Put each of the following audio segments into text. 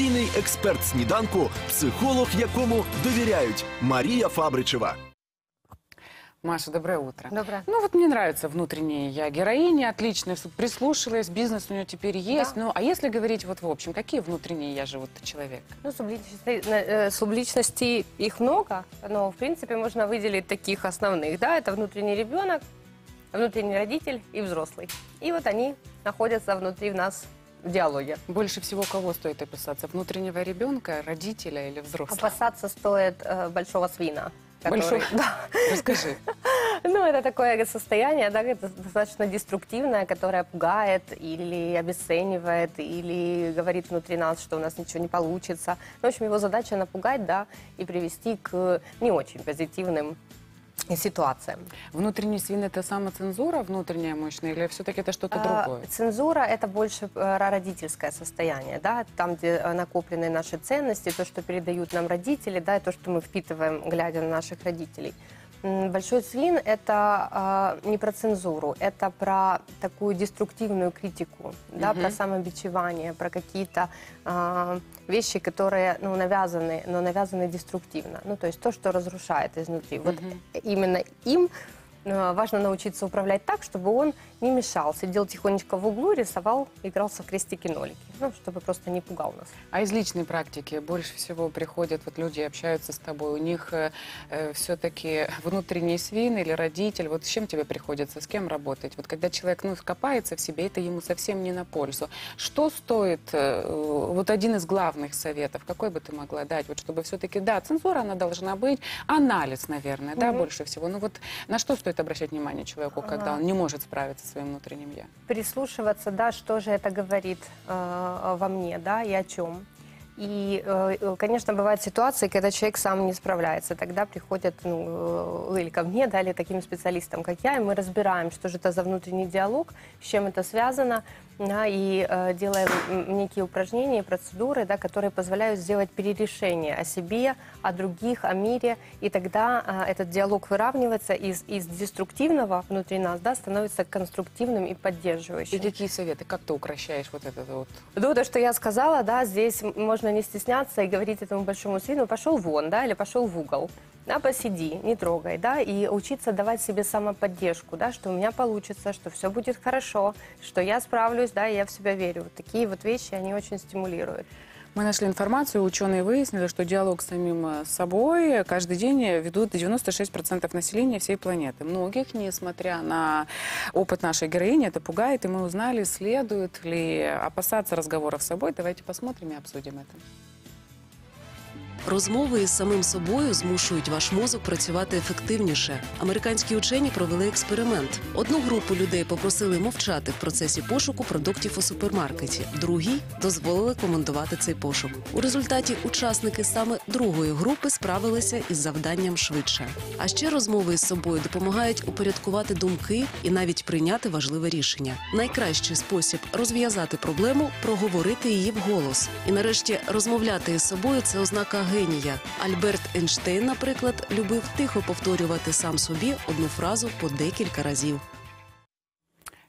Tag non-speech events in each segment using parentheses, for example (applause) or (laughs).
постійний експерт сніданку, психолог, якому довіряють Марія Фабричева. Маша, доброе утро. Доброе. Ну вот мне нравится внутренняя я героиня, отлично прислушалась, бизнес у нее теперь есть. Да. Ну а если говорить вот в общем, какие внутренние я живут человек? Ну, субличностей, э, субличностей их много, но, в принципе, можно выделить таких основных. Да, это внутренний ребенок, внутренний родитель и взрослый. И вот они находятся внутри в нас в диалоге. Больше всего кого стоит описаться? Внутреннего ребенка, родителя или взрослого? Опасаться стоит э, большого свина. который- Большого? (laughs) Да. Расскажи. (laughs) Ну, это такое состояние, да, это достаточно деструктивное, которое пугает или обесценивает, или говорит внутри нас, что у нас ничего не получится. Ну, в общем, его задача напугать, да, и привести к не очень позитивным ситуациям. Внутренний свин это самоцензура внутренняя мощная или все-таки это что-то А, другое? Цензура – это больше э, родительское состояние, да, там, где э, накоплены наши ценности, то, что передают нам родители, да, и то, что мы впитываем, глядя на наших родителей. Большой свин – это э, не про цензуру, это про такую деструктивную критику, да, Мгм. про самобичевание, про какие-то э, вещи, которые ну, навязаны, но навязаны деструктивно. Ну, то есть то, что разрушает изнутри. Вот именно им важно научиться управлять так, чтобы он не мешал, сидел тихонечко в углу, рисовал, игрался в крестики-нолики, ну, чтобы просто не пугал нас. А из личной практики больше всего приходят вот люди общаются с тобой, у них все-таки внутренний свин или родитель, вот с чем тебе приходится, с кем работать? Вот когда человек ну, копается в себе, это ему совсем не на пользу. Что стоит, э, вот один из главных советов, какой бы ты могла дать, вот чтобы все-таки, да, цензура она должна быть, анализ, наверное, да, Мгм. больше всего. Ну вот на что стоит обращать внимание человеку, когда он не может справиться со своим внутренним я? Прислушиваться, да, что же это говорит э, во мне, да, и о чем. И, э, э, конечно, бывают ситуации, когда человек сам не справляется. Тогда приходят ну, э, или ко мне, да, или таким специалистам, как я, и мы разбираем, что же это за внутренний диалог, с чем это связано, да, и э, делаем некие упражнения, процедуры, да, которые позволяют сделать перерешение о себе, о других, о мире, и тогда э, этот диалог выравнивается из, из деструктивного внутри нас, да, становится конструктивным и поддерживающим. И какие советы, как ты укращаешь вот это вот? Ну, то, что я сказала, да, здесь можно не стесняться и говорить этому большому свину, пошел вон, да, или пошел в угол, да, посиди, не трогай, да, и учиться давать себе самоподдержку, да, что у меня получится, что все будет хорошо, что я справлюсь, да, и я в себя верю. Вот такие вот вещи, они очень стимулируют. Мы нашли информацию, ученые выяснили, что диалог с самим э, собой каждый день ведут 96% населения всей планеты. Многих, несмотря на опыт нашей героини, это пугает, и мы узнали, следует ли опасаться разговоров с собой. Давайте посмотрим и обсудим это. Розмови із самим собою змушують ваш мозок працювати ефективніше. Американські учені провели експеримент. Одну групу людей попросили мовчати в процесі пошуку продуктів у супермаркеті. Другій дозволили коментувати цей пошук. У результаті учасники саме другої групи справилися із завданням швидше. А ще розмови із собою допомагають упорядкувати думки і навіть прийняти важливе рішення. Найкращий спосіб розв'язати проблему проговорити її вголос. І нарешті розмовляти із собою це ознака генія. Альберт Ейнштейн, наприклад, любив тихо повторювати сам собі одну фразу по декілька разів.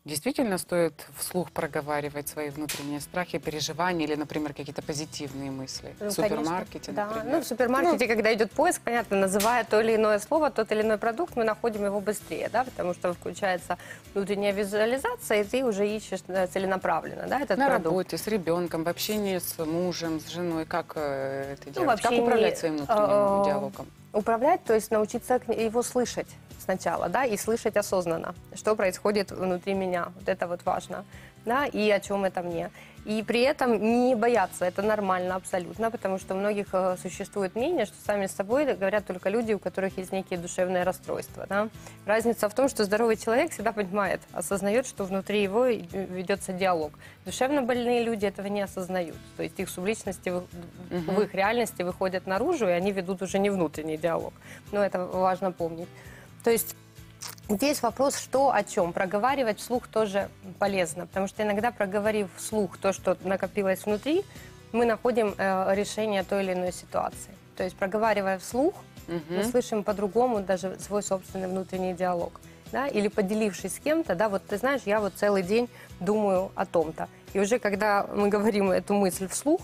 Действительно стоит вслух проговаривать свои внутренние страхи, переживания или, например, какие-то позитивные мысли Ну, в супермаркете, конечно, да. например. Ну, в супермаркете, когда идет поиск, понятно, называя то или иное слово, тот или иной продукт, мы находим его быстрее, да, потому что включается внутренняя визуализация, и ты уже ищешь э, целенаправленно, да, этот На продукт. работе, с ребенком, в общении с мужем, с женой. Как э, это Ну, делать? Как общении, управлять своим внутренним э, диалогом? Управлять, то есть научиться его слышать сначала, да, и слышать осознанно, что происходит внутри меня. Вот это вот важно, да, и о чем это мне. И при этом не бояться, это нормально абсолютно, потому что у многих э, существует мнение, что сами с собой говорят только люди, у которых есть некие душевные расстройства, да. Разница в том, что здоровый человек всегда понимает, осознает, что внутри его и- ведется диалог. Душевно больные люди этого не осознают, то есть их субличности в их реальности выходят наружу, и они ведут уже не внутренний диалог. Но это важно помнить. То есть Здесь вопрос, что о чем. Проговаривать вслух тоже полезно, потому что иногда, проговорив вслух то, что накопилось внутри, мы находим э, решение той или иной ситуации. То есть, проговаривая вслух, мы Мгм. слышим по-другому даже свой собственный внутренний диалог. Да? Или поделившись с кем-то, да, вот ты знаешь, я вот целый день думаю о том-то. И уже когда мы говорим эту мысль вслух,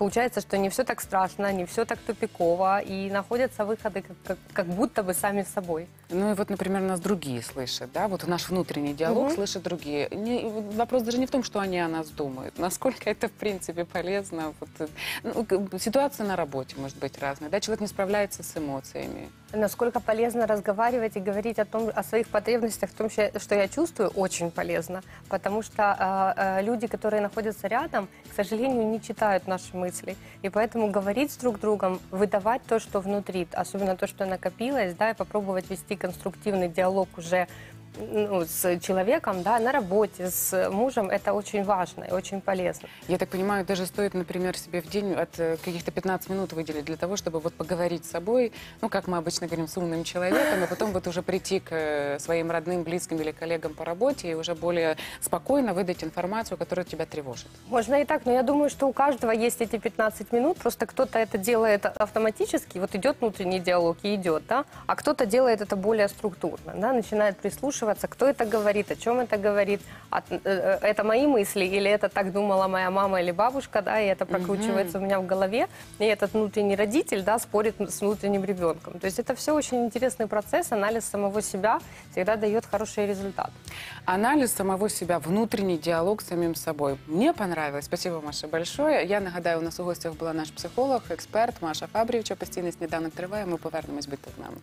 получается, что не все так страшно, не все так тупиково, и находятся выходы как, как, как будто бы сами собой. Ну и вот, например, нас другие слышат, да, вот наш внутренний диалог Мгм. слышат другие. Не- вопрос даже не в том, что они о нас думают, насколько это в принципе полезно. Вот, э, ну, ситуация на работе может быть разная, да, человек не справляется с эмоциями. Насколько полезно разговаривать и говорить о том, о своих потребностях, в том, что я чувствую, очень полезно, потому что э, люди, которые находятся рядом, к сожалению, не читают наши мысли, и поэтому говорить с друг другом, выдавать то, что внутри, особенно то, что накопилось, да, и попробовать вести конструктивный диалог уже ну, с человеком, да, на работе, с мужем, это очень важно и очень полезно. Я так понимаю, даже стоит, например, себе в день от э, каких-то 15 минут выделить для того, чтобы вот поговорить с собой, ну, как мы обычно говорим, с умным человеком, и потом вот уже прийти к э, своим родным, близким или коллегам по работе и уже более спокойно выдать информацию, которая тебя тревожит. Можно и так, но я думаю, что у каждого есть эти 15 минут, просто кто-то это делает автоматически, вот идет внутренний диалог и идет, да, а кто-то делает это более структурно, да, начинает прислушиваться, кто это говорит, о чем это говорит, а, э, э, это мои мысли или это так думала моя мама или бабушка, да, и это прокручивается у меня в голове, и этот внутренний родитель, да, спорит с внутренним ребенком. То есть это все очень интересный процесс, анализ самого себя всегда дает хороший результат. Анализ самого себя, внутренний диалог с самим собой. Мне понравилось. Спасибо, Маша, большое. Я нагадаю, у нас у гостях була наш психолог, експерт Маша Фабрівча. Постійний сніданок триває. Ми повернемось будьте з нами.